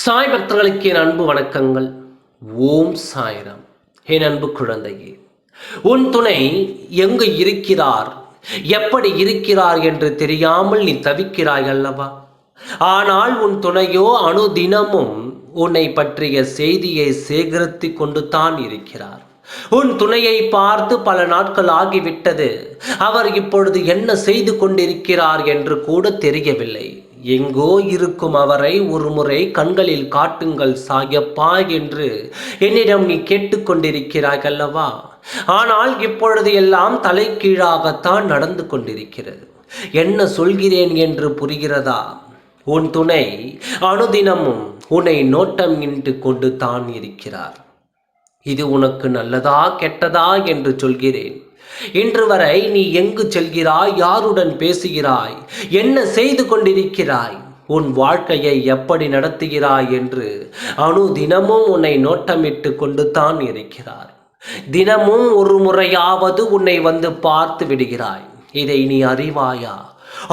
சாய் பக்தர்களுக்கு என் அன்பு வணக்கங்கள். ஓம் சாய்ராம். என் அன்பு குழந்தையே உன் துணை எங்கு இருக்கிறார்? எப்படி இருக்கிறார் என்று தெரியாமல் நீ தவிக்கிறாய் அல்லவா? ஆனால் உன் துணையோ அனுதினமும் உன்னை பற்றிய செய்தியை சேகரித்து கொண்டு தான் இருக்கிறார். உன் துணையை பார்த்து பல நாட்கள் ஆகிவிட்டது. அவர் இப்பொழுது என்ன செய்து கொண்டிருக்கிறார் என்று கூட தெரியவில்லை. எங்கோ இருக்கும் அவரை ஒருமுறை கண்களில் காட்டுங்கள் சாயப்பா என்று என்னிடம் நீ கேட்டுக்கொண்டிருக்கிறாய் அல்லவா? ஆனால் இப்பொழுது எல்லாம் தலைக்கீழாகத்தான் நடந்து கொண்டிருக்கிறது. என்ன சொல்கிறேன் என்று புரிகிறதா? உன் துணை அனுதினமும் உன்னை நோட்டம் இன்று கொண்டு தான் இருக்கிறார். இது உனக்கு நல்லதா கெட்டதா என்று சொல்கிறேன். இன்று வரை நீ எங்கு செல்கிறாய் யாருடன் பேசுகிறாய் என்ன செய்து கொண்டிருக்கிறாய் உன் வாழ்க்கையை எப்படி நடத்துகிறாய் என்று அணு தினமும் உன்னை நோட்டமிட்டு கொண்டு தான் இருக்கிறார். தினமும் ஒரு முறையாவது உன்னை வந்து பார்த்து விடுகிறாய். இதை நீ அறிவாயா?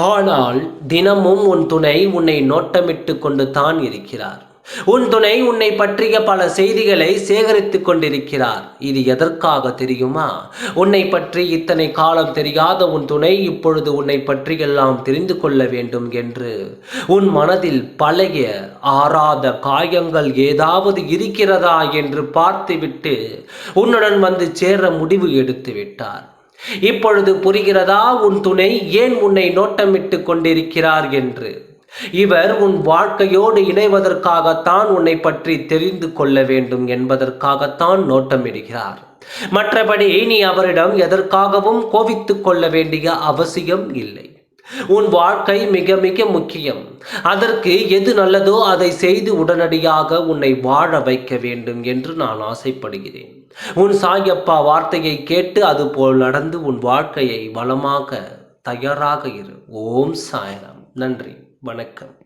ஆனால் தினமும் உன் துணை உன்னை நோட்டமிட்டு கொண்டு தான் இருக்கிறார். உன் துணை உன்னை பற்றிய பல செய்திகளை சேகரித்துக் கொண்டிருக்கிறார். இது எதற்காக தெரியுமா? உன்னை பற்றி இத்தனை காலம் தெரியாத உன் துணை இப்பொழுது உன்னை பற்றியெல்லாம் தெரிந்து கொள்ள வேண்டும் என்று. உன் மனதில் பழைய ஆறாத காயங்கள் ஏதாவது இருக்கிறதா என்று பார்த்துவிட்டு உன்னுடன் வந்து சேர முடிவு எடுத்து விட்டார். இப்பொழுது புரிகிறதா? உன் துணை ஏன் உன்னை நோட்டமிட்டு கொண்டிருக்கிறார் என்று. இவர் உன் வாழ்க்கையோடு இணைவதற்காகத்தான் உன்னை பற்றி தெரிந்து கொள்ள வேண்டும் என்பதற்காகத்தான் நோட்டமிடுகிறார். மற்றபடி நீ அவரிடம் எதற்காகவும் கோபித்துக் கொள்ள வேண்டிய அவசியம் இல்லை. உன் வாழ்க்கை மிக மிக முக்கியம். அதற்கு எது நல்லதோ அதை செய்து உடனடியாக உன்னை வாழ வைக்க வேண்டும் என்று நான் ஆசைப்படுகிறேன். உன் சாயப்பா வார்த்தையை கேட்டு அதுபோல் நடந்து உன் வாழ்க்கையை வளமாக தயாராக இரு. ஓம் சாய்ராம். நன்றி. வணக்கம்.